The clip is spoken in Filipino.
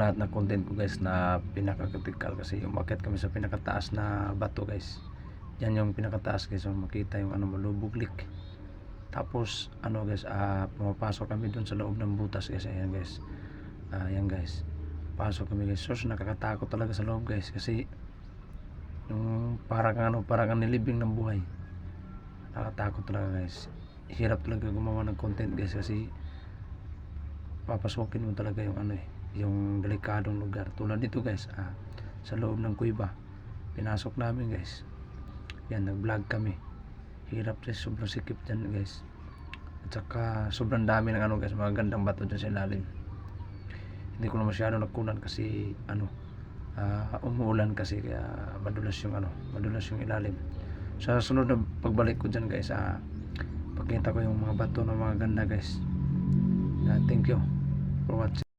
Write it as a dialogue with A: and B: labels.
A: lahat na content ko guys na pinaka-critical kasi umakyat kami sa pinakataas na bato guys. Yan yung pinakataas guys so makita yung ano malubuglik tapos ano guys ah pumapasok kami dun sa loob ng butas guys. Ayan guys. Ah yan guys. Pasok kami guys. So nakakatakot talaga sa loob guys kasi yung parang ano parang ang nilibing ng buhay. Nakakatakot talaga guys. Hirap talaga gumawa ng content guys kasi papasukin mo talaga yung ano eh yung delikadong lugar. Tulad dito guys ah, sa loob ng kuiba. Pinasok namin guys. Yan nag vlog kami. Hirap guys sobrang sikip dyan guys. At saka sobrang dami ng ano guys mga gandang bato dyan sa ilalim. Hindi ko na masyado nagkunan kasi ano ah, umuulan kasi kaya madulas yung ano madulas yung ilalim. Sa sunod na pagbalik ko dyan guys ah, pakita ko yung mga bato ng mga ganda guys. Ah, thank you for watching